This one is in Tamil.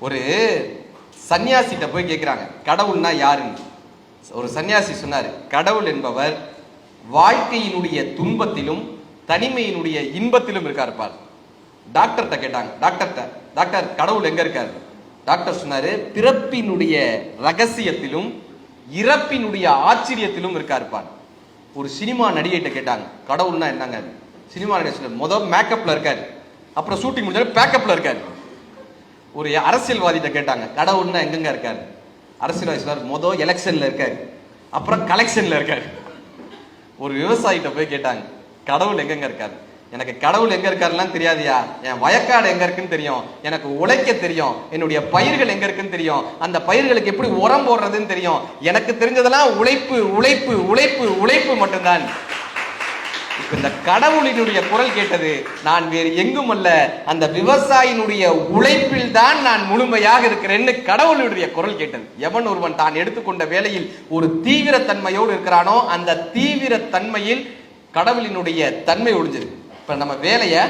ஒரு சன்னியாசிட்ட போய் கேட்குறாங்க கடவுள்னா யாருன்னு? ஒரு சன்னியாசி சொன்னார் கடவுள் என்பவர் வாழ்க்கையினுடைய துன்பத்திலும் தனிமையினுடைய இன்பத்திலும் இருக்கார் பார். டாக்டர்கிட்ட கேட்டாங்க டாக்டர்கிட்ட டாக்டர் கடவுள் எங்க இருக்காரு? டாக்டர் சொன்னாரு பிறப்பினுடைய ரகசியத்திலும் இறப்பினுடைய ஆச்சரியத்திலும் இருக்கார் பார். ஒரு சினிமா நடிகைகிட்ட கேட்டாங்க கடவுள்னா என்னங்க? சினிமா நடிகை சொன்னார் மொதல் மேக்கப்ல இருக்காரு அப்புறம் ஷூட்டிங் முடிஞ்சாலும் பேக்கப்ல இருக்கார். ஒரு அரசியல்வாதிகிட்ட கேட்டாங்க கடவுள்னா எங்கெங்க இருக்காரு? அரசியல்வாதி சொன்னார் மொதல் எலெக்ஷன்ல இருக்காரு அப்புறம் கலெக்ஷன்ல இருக்காரு. ஒரு விவசாயிகிட்ட போய் கேட்டாங்க கடவுள் எங்கெங்க இருக்காரு? எனக்கு கடவுள் எங்க இருக்காருலாம் தெரியாதியா என் வயக்காடு எங்க இருக்குன்னு தெரியும். எனக்கு உழைக்க தெரியும். என்னுடைய பயிர்கள் எங்க இருக்குன்னு தெரியும். அந்த பயிர்களுக்கு எப்படி உரம் போடுறதுன்னு தெரியும். எனக்கு தெரிஞ்சதெல்லாம் உழைப்பு உழைப்பு உழைப்பு உழைப்பு மட்டும்தான். இப்ப இந்த கடவுளினுடைய குரல் கேட்டது நான் வேறு எங்கும் அல்ல அந்த விவசாயினுடைய உழைப்பில் தான் நான் முழுமையாக இருக்கிறேன்னு கடவுளுடைய குரல் கேட்டது. எவன் ஒருவன் தான் எடுத்துக்கொண்ட வேலையில் ஒரு தீவிர தன்மையோடு இருக்கிறானோ அந்த தீவிர தன்மையில் கடவுளினுடைய தன்மை ஒழிஞ்சது. இப்ப நம்ம வேலையை